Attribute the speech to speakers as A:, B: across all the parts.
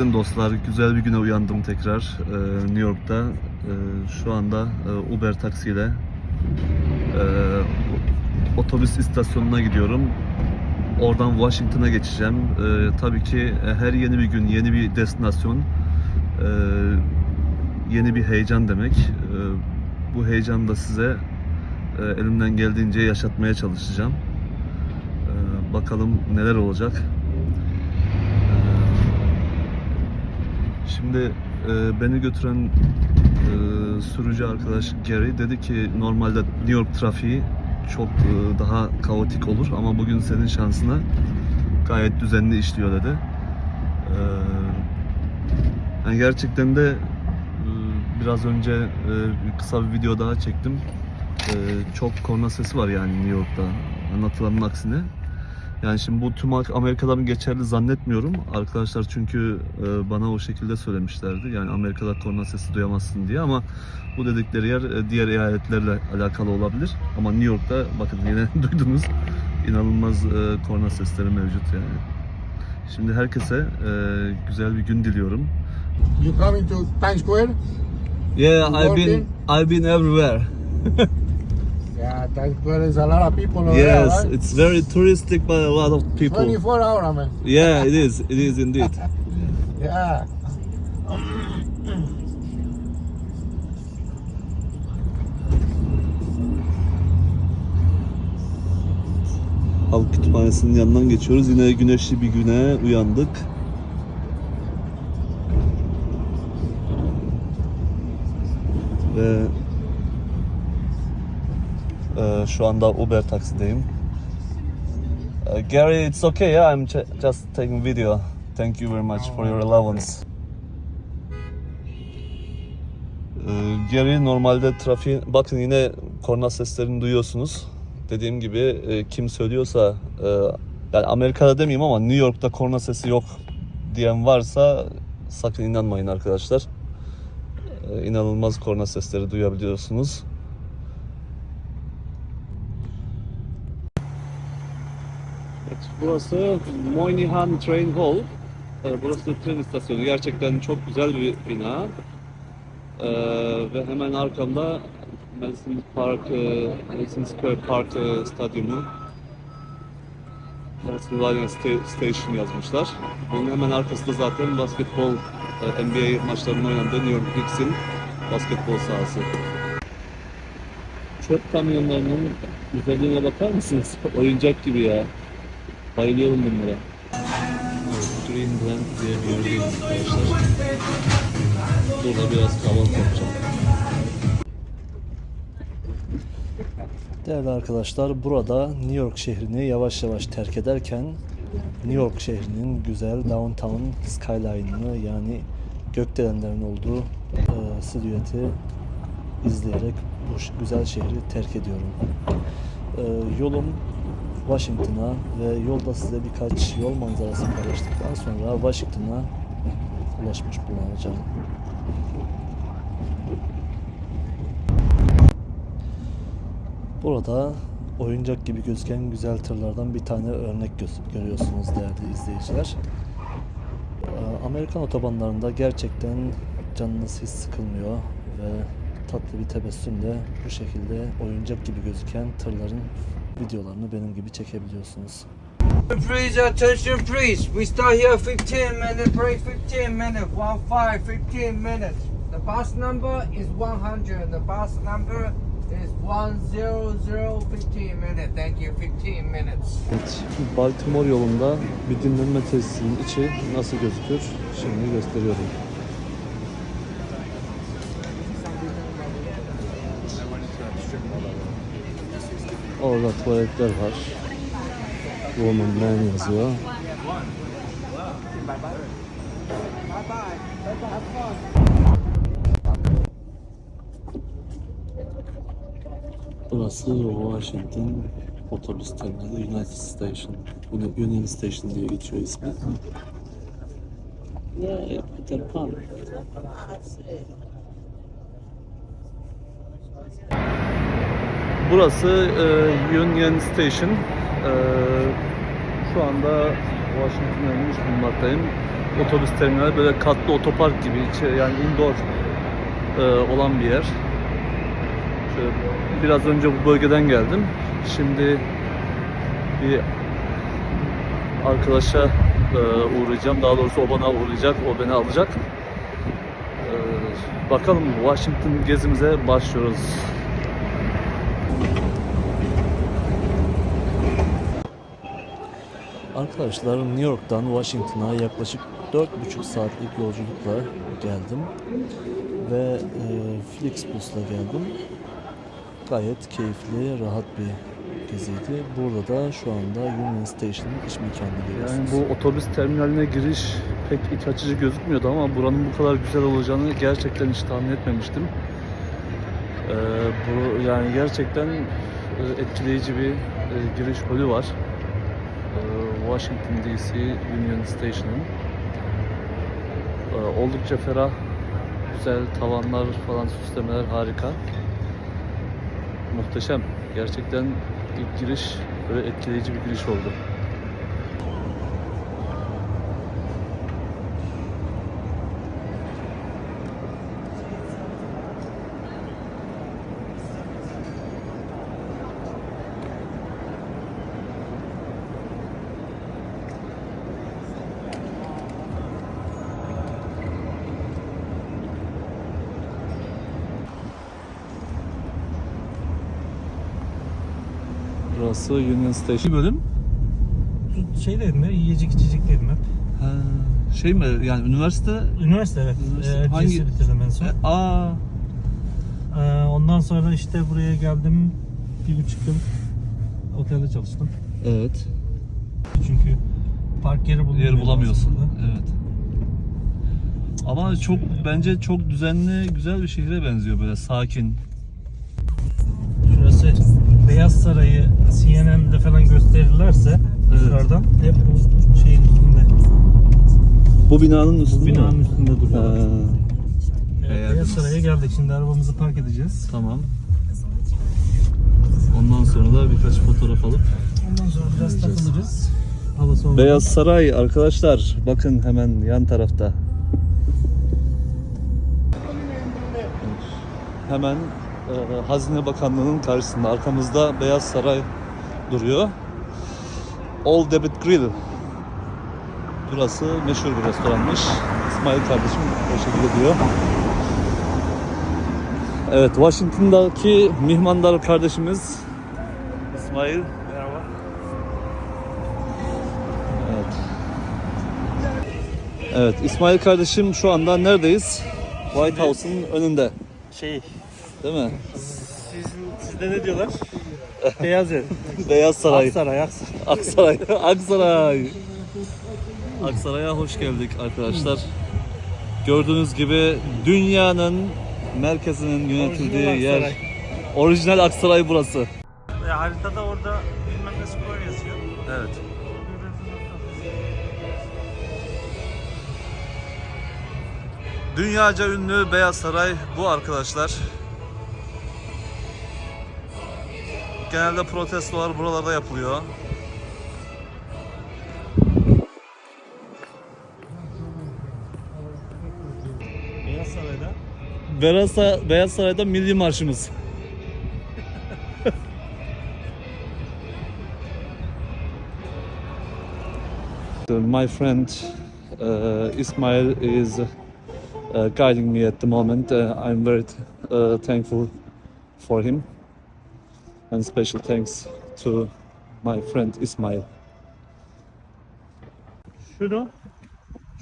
A: Dostlar güzel bir güne uyandım tekrar e, New York'ta. E, şu anda e, Uber taksiyle otobüs istasyonuna gidiyorum. Oradan Washington'a geçeceğim. Tabii ki her yeni bir gün yeni bir destinasyon, yeni bir heyecan demek. Bu heyecanı da size elimden geldiğince yaşatmaya çalışacağım. Bakalım neler olacak. Şimdi e, beni götüren e, sürücü arkadaş Gary dedi ki normalde New York trafiği çok e, daha kaotik olur ama bugün senin şansına gayet düzenli işliyor dedi. E, yani gerçekten de e, biraz önce e, kısa bir video daha çektim. E, çok korna sesi var yani New York'ta anlatılanın aksine. Yani şimdi bu tüm Amerika'da mı geçerli zannetmiyorum. Arkadaşlar çünkü e, bana o şekilde söylemişlerdi. Yani Amerika'da korna sesi duyamazsın diye ama bu dedikleri yer e, diğer eyaletlerle alakalı olabilir. Ama New York'ta bakın yine duydunuz inanılmaz e, korna sesleri mevcut yani. Şimdi herkese güzel bir gün diliyorum.
B: You coming to Times Square?
A: Yeah,
B: I've been-
A: I've been everywhere.
B: Yeah, Times is a lot of people over there,
A: Yes,
B: right?
A: it's very touristic by a lot of people.
B: 24 hour, man.
A: Yeah, it is. It is indeed.
B: Yeah.
A: Halk Kütüphanesi'nin yanından geçiyoruz. Yine güneşli bir güne uyandık. Ve e, şu anda Uber taksideyim. E, Gary, it's okay, yeah, I'm just taking video. Thank you very much for your allowance. E, Gary normalde trafiğin, bakın yine korna seslerini duyuyorsunuz. Dediğim gibi e, kim söylüyorsa, e, yani Amerika'da demeyeyim ama New York'ta korna sesi yok diyen varsa sakın inanmayın arkadaşlar. E, inanılmaz korna sesleri duyabiliyorsunuz. Evet, burası Moynihan Train Hall. E, Burası tren istasyonu. Gerçekten çok güzel bir bina. Ee, ve hemen arkamda Madison Park, e, Madison Square Park e, Stadyumu Pennsylvania Sta- Station yazmışlar. Bunun hemen arkasında zaten basketbol e, NBA maçlarının oynandığı New York Knicks'in basketbol sahası. Çöp kamyonlarının güzelliğine bakar mısınız? Oyuncak gibi ya. Bayılıyorum bunlara. Evet, Greenland diye bir yerdeyim arkadaşlar. Burada biraz kahvaltı yapacağım. Değerli arkadaşlar, burada New York şehrini yavaş yavaş terk ederken New York şehrinin güzel downtown skyline'ını yani gökdelenlerin olduğu e, silüeti izleyerek bu güzel şehri terk ediyorum. E, yolum Washington'a ve yolda size birkaç yol manzarası paylaştıktan sonra Washington'a ulaşmış bulunacağım. Burada oyuncak gibi gözüken güzel tırlardan bir tane örnek gö- görüyorsunuz değerli izleyiciler. Ee, Amerikan otobanlarında gerçekten canınız hiç sıkılmıyor ve tatlı bir tebessümle bu şekilde oyuncak gibi gözüken tırların videolarını benim gibi çekebiliyorsunuz.
C: Please, attention, please. We start here 15 minutes, break 15 minutes, one five, 15 minutes. The bus number is 100. The bus number is 100, 15 minutes. Thank you, 15 minutes.
A: Evet, Baltimore yolunda bir dinlenme tesisinin içi nasıl gözükür şimdi gösteriyorum. Orada tuvaletler var. Woman man yazıyor. Burası Washington otobüs terminali United Station. Union- Union Station diye geçiyor ismi. Yeah, Peter Pan. Burası e, Union Station. E, şu anda Washington'a inmiş bulunmaktayım.
D: otobüs terminali böyle katlı otopark gibi yani indoor e, olan bir yer. Şöyle biraz önce bu bölgeden geldim. Şimdi bir arkadaşa e, uğrayacağım. Daha doğrusu o bana uğrayacak, o beni alacak. E, bakalım Washington gezimize başlıyoruz. Arkadaşlar New York'tan Washington'a yaklaşık 4,5 saatlik yolculukla geldim ve e, Flixbus'la geldim. Gayet keyifli, rahat bir geziydi. Burada da şu anda Union Station'ın iç mekanına
A: Yani
D: geliyorsunuz.
A: bu otobüs terminaline giriş pek iç açıcı gözükmüyordu ama buranın bu kadar güzel olacağını gerçekten hiç tahmin etmemiştim. Ee, bu yani gerçekten e, etkileyici bir e, giriş holü var. Washington DC Union Station'ın. Ee, oldukça ferah, güzel tavanlar falan süslemeler harika. Muhteşem. Gerçekten ilk giriş böyle etkileyici bir giriş oldu. Burası Union Station bölüm.
E: Şeylerim ya, yiyecek içeceklerim hep.
A: Ha, şey mi yani üniversite
E: Üniversite evet.
A: Üniversite.
E: Ee,
A: Hangi-
E: Hangi? bitirdim en son.
A: E, aa
E: Ee, ondan sonra işte buraya geldim. Bir buçuk yıl otelde çalıştım.
A: evet
E: Çünkü park yeri bulamıyorum.
A: yer bulamıyorsun.
E: aslında.
A: Evet. Ama çok bence çok düzenli güzel bir şehre benziyor böyle sakin.
E: Beyaz Saray'ı CNN'de falan gösterirlerse
A: Evet.
E: dışarıdan hep bu şeyin üstünde.
A: Bu binanın
E: Bu binanın üstünde duruyor. Evet, Beyaz Saray'a geldik. Şimdi arabamızı park edeceğiz.
A: Tamam. Ondan sonra da birkaç fotoğraf alıp
E: Ondan sonra biraz takılırız. Hava soğuk.
A: Beyaz Saray arkadaşlar bakın hemen yan tarafta. Hemen e, Hazine Bakanlığı'nın karşısında arkamızda Beyaz Saray duruyor. Old Debit Grill. Burası meşhur bir restoranmış. İsmail kardeşim o şekilde diyor. Evet Washington'daki mihmandar kardeşimiz İsmail.
E: Merhaba.
A: Evet. Evet, İsmail kardeşim şu anda neredeyiz? White House'un önünde,
E: Şey,
A: değil mi?
E: sizin, sizde ne diyorlar? Beyaz ev.
A: Beyaz Saray,
E: Aksaray, Aksaray.
A: Aksaray, Aksaray. Aksaray'a hoş geldik arkadaşlar. Gördüğünüz gibi dünyanın merkezinin yönetildiği
E: Orijinal
A: yer.
E: Aksaray.
A: Orijinal Aksaray burası.
E: E, haritada orada bilmem ne skor yazıyor.
A: Evet. Dünyaca ünlü Beyaz Saray bu arkadaşlar. Genelde protestolar buralarda yapılıyor.
E: Beyaz Saray'da.
A: Beyaz, Sa- Beyaz Saray'da milli marşımız. My friend uh, Ismail is uh, guiding me at the moment. Uh, I'm very uh, thankful for him, and special thanks to my friend Ismail.
E: Şunu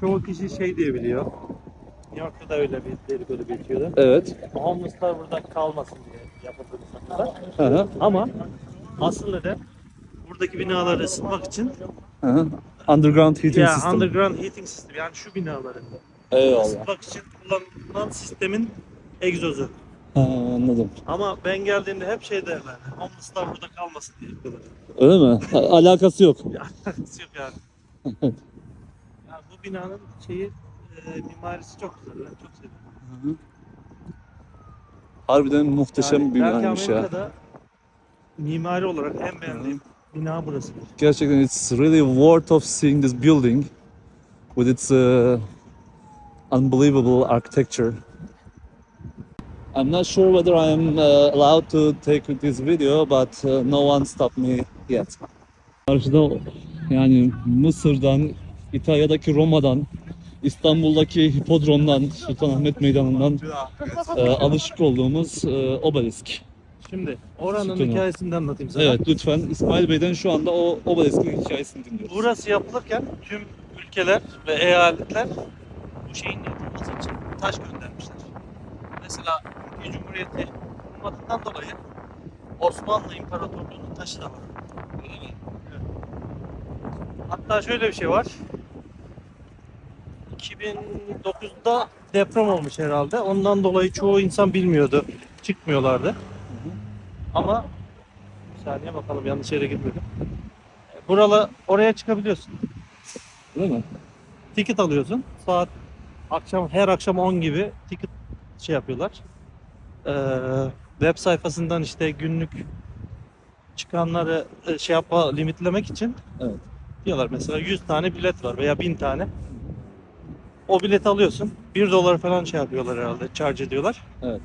E: çoğu kişi şey diyebiliyor. New York'ta da öyle bir dedikodu geçiyordu.
A: Evet.
E: Homeless'lar burada kalmasın diye.
A: Hı hı.
E: Ama aslında da buradaki binaları ısıtmak için
A: hı. Underground heating
E: ya
A: system.
E: underground heating system yani şu binaları
A: Eyvallah.
E: ısıtmak için kullanılan sistemin egzozu.
A: Ha, anladım.
E: Ama ben geldiğimde hep şey derler. Homeless'lar burada kalmasın diye.
A: Öyle mi? Alakası yok.
E: Alakası yok yani. ya bu binanın şeyi e, mimarisi çok güzel. Ben çok seviyorum.
A: Harbiden muhteşem
E: Yani
A: bir binaymış ya.
E: Amerika'da mimari olarak en beğendiğim bina burası.
A: Gerçekten it's really worth of seeing this building. with its uh, unbelievable architecture. I'm not sure whether I'm uh, allowed to take this video, but uh, no one stopped me yet. Karşıda yani Mısır'dan, İtalya'daki Roma'dan, İstanbul'daki Hipodrom'dan, Sultanahmet Meydanı'ndan e, alışık olduğumuz e, obelisk.
E: Şimdi oranın
A: Sütunu.
E: hikayesini de anlatayım sana.
A: Evet lütfen İsmail Bey'den şu anda o obeliskin hikayesini dinliyoruz.
E: Burası yapılırken tüm ülkeler ve eyaletler bu şeyin yapılması için taş göndermişler. Mesela Türkiye Cumhuriyeti olmadığından dolayı Osmanlı İmparatorluğu'nun taşı da var. Evet. Hatta şöyle bir şey var. 2009'da deprem olmuş herhalde. Ondan dolayı çoğu insan bilmiyordu. Çıkmıyorlardı. Ama bir saniye bakalım yanlış yere gitmedim. Buralı oraya çıkabiliyorsun.
A: Değil mi?
E: Ticket alıyorsun. Saat akşam her akşam 10 gibi ticket şey yapıyorlar. Ee, web sayfasından işte günlük çıkanları e, şey yapma limitlemek için
A: Evet.
E: diyorlar mesela 100 tane bilet var veya 1000 tane. O bileti alıyorsun. 1 dolar falan şey yapıyorlar herhalde. Charge ediyorlar.
A: Evet.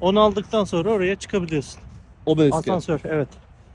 E: Onu aldıktan sonra oraya çıkabiliyorsun.
A: Obelisk.
E: Asansör evet.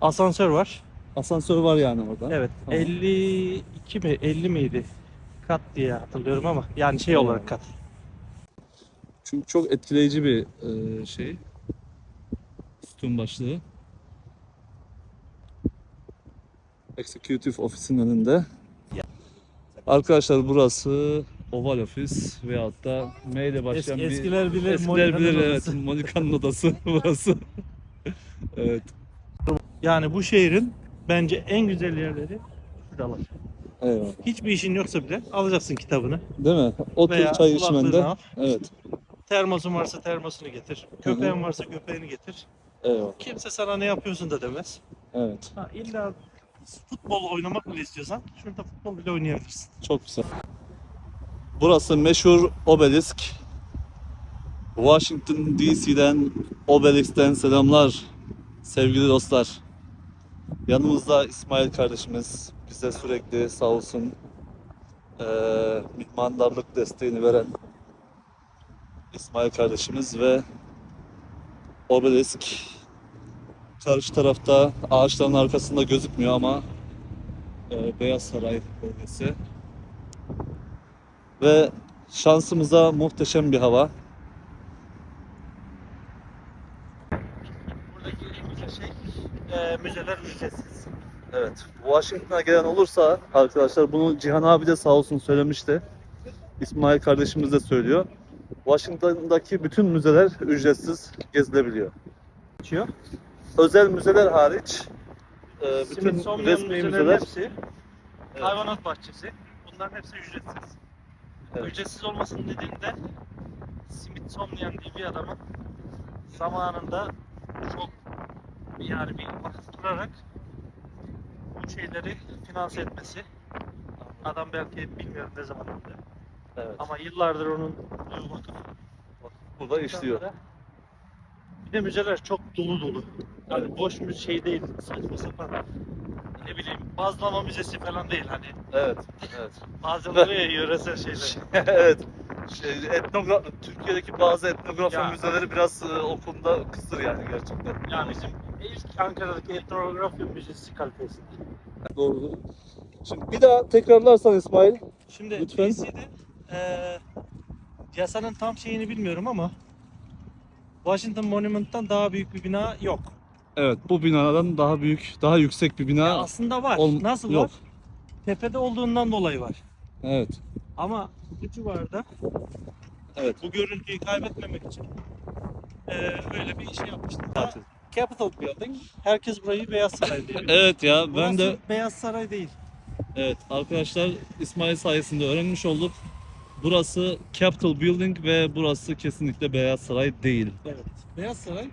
E: Asansör var.
A: Asansör var yani orada.
E: Evet.
A: Tamam.
E: 52 mi 50 miydi? Kat diye hatırlıyorum ama yani şey olarak kat.
A: Çünkü çok etkileyici bir e, şey. Sütun başlığı. Executive Office'in önünde. Arkadaşlar burası Oval Ofis veyahut da M ile başlayan
E: Es-
A: bir...
E: eskiler bilir,
A: Eskiler
E: Monika'nın
A: bilir evet.
E: odası.
A: Monika'nın odası burası. evet.
E: Yani bu şehrin bence en güzel yerleri şuralar.
A: Eyvallah.
E: Hiçbir işin yoksa bile alacaksın kitabını.
A: Değil mi? Otur
E: Veya
A: çay
E: kulaklığını
A: içmende.
E: al.
A: Evet.
E: Termosun varsa termosunu getir. Köpeğin varsa köpeğini getir.
A: Eyvallah.
E: Kimse sana ne yapıyorsun da demez.
A: Evet.
E: Ha, illa futbol oynamak bile istiyorsan şurada futbol bile oynayabilirsin.
A: Çok güzel. Burası meşhur obelisk. Washington DC'den Obelisk'ten selamlar sevgili dostlar. Yanımızda İsmail kardeşimiz bize sürekli sağ olsun eee mihmandarlık desteğini veren İsmail kardeşimiz ve obelisk karşı tarafta ağaçların arkasında gözükmüyor ama eee, Beyaz Saray bölgesi. Ve şansımıza muhteşem bir hava.
E: Buradaki güzel şey e, müzeler ücretsiz.
A: Evet. Washington'a gelen olursa arkadaşlar bunu Cihan abi de sağ olsun söylemişti. İsmail kardeşimiz de söylüyor. Washington'daki bütün müzeler ücretsiz gezilebiliyor.
E: Geçiyor.
A: Özel müzeler hariç e, bütün resmi müzeler
E: hepsi,
A: Evet.
E: hayvanat bahçesi. Bunların hepsi ücretsiz.
A: Evet.
E: Ücretsiz olmasının nedeni de Smithsonian diye bir adamın zamanında çok yani bir vakıf kurarak bu şeyleri finanse etmesi. Adam belki bilmiyorum ne zaman öldü.
A: Evet,
E: Ama yıllardır onun bu vakıf
A: burada işliyor.
E: Bir de müzeler çok dolu dolu. Yani boş bir şey değil. Saçma sapan. Ne bileyim bazlama müzesi falan değil hani.
A: Evet, evet.
E: Bazen oluyor ya yöresel şeyler.
A: evet. Şey, etnogra Türkiye'deki bazı etnografya
E: Ya.
A: müzeleri biraz e, o konuda kısır yani gerçekten.
E: Yani bizim ilk Ankara'daki etnografya müzesi kalitesinde.
A: Doğru. Şimdi bir daha tekrarlarsan İsmail.
E: Şimdi
A: Lütfen.
E: DC'de eee yasanın tam şeyini bilmiyorum ama Washington Monument'tan daha büyük bir bina yok.
A: Evet, bu binadan daha büyük, daha yüksek bir bina.
E: Ya aslında var.
A: ol-
E: Nasıl
A: yok.
E: var? Tepede olduğundan dolayı var.
A: Evet.
E: Ama bu civarda
A: Evet.
E: bu görüntüyü kaybetmemek için eee öyle bir şey yapmışlar.
A: Evet.
E: Capitol Building. Herkes burayı Beyaz Saray diye biliyor.
A: Evet ya ben
E: Burası
A: de
E: Beyaz Saray değil.
A: evet arkadaşlar İsmail sayesinde öğrenmiş olduk. Burası Capitol Building ve burası kesinlikle Beyaz Saray değil.
E: Evet. Beyaz Saray.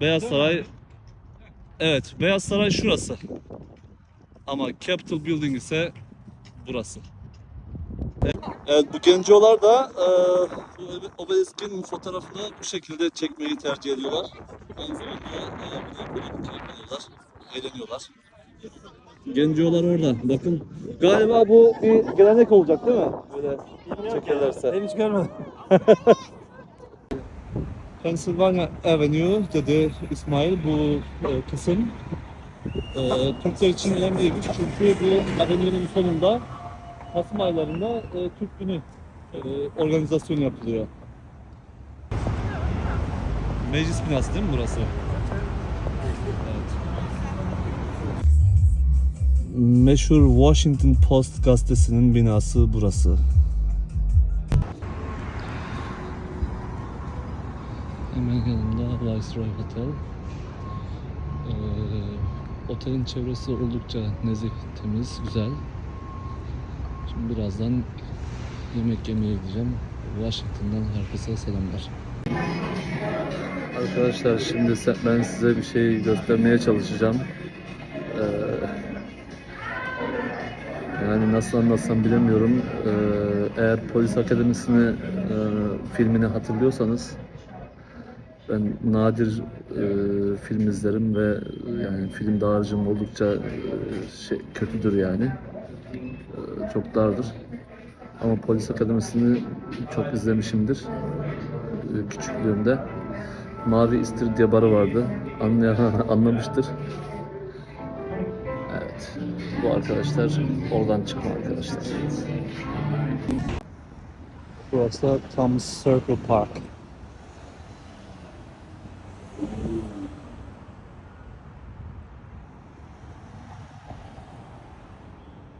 A: Beyaz
E: Değil mi?
A: Saray Evet, Beyaz Saray şurası. Ama Capitol Building ise burası. Evet, bu gencolar da e, bu obeliskin fotoğrafını bu şekilde çekmeyi tercih ediyorlar. Aynı zamanda e, bir de böyle keyif alıyorlar, eğleniyorlar. Gencolar orada. Bakın. Galiba bu bir gelenek olacak değil mi? Böyle çekerlerse.
E: Ben hiç görmedim.
A: Pennsylvania Avenue dedi İsmail bu e, kısım e, Türkler için önemliymiş çünkü bu avenue'nin sonunda Kasım aylarında e, Türk günü e, organizasyonu yapılıyor. Meclis binası değil mi burası? Evet. Meşhur Washington Post gazetesinin binası burası. Yanında Viceroy Hotel. Ee, otelin çevresi oldukça nezih, temiz, güzel. Şimdi birazdan yemek yemeye gideceğim. Washington'dan herkese selamlar. Arkadaşlar şimdi ben size bir şey göstermeye çalışacağım. Ee, yani nasıl anlatsam bilemiyorum. Ee, eğer Polis Akademisi'ni e, filmini hatırlıyorsanız ben nadir e, film izlerim ve yani film dağarcığım oldukça e, şey, kötüdür yani. E, çok dardır. Ama Polis Akademisi'ni çok izlemişimdir. E, küçüklüğümde. Mavi İstir diye barı vardı. Anlayan anlamıştır. Evet. Bu arkadaşlar oradan çıkma arkadaşlar.
E: Burası Thomas Circle Park.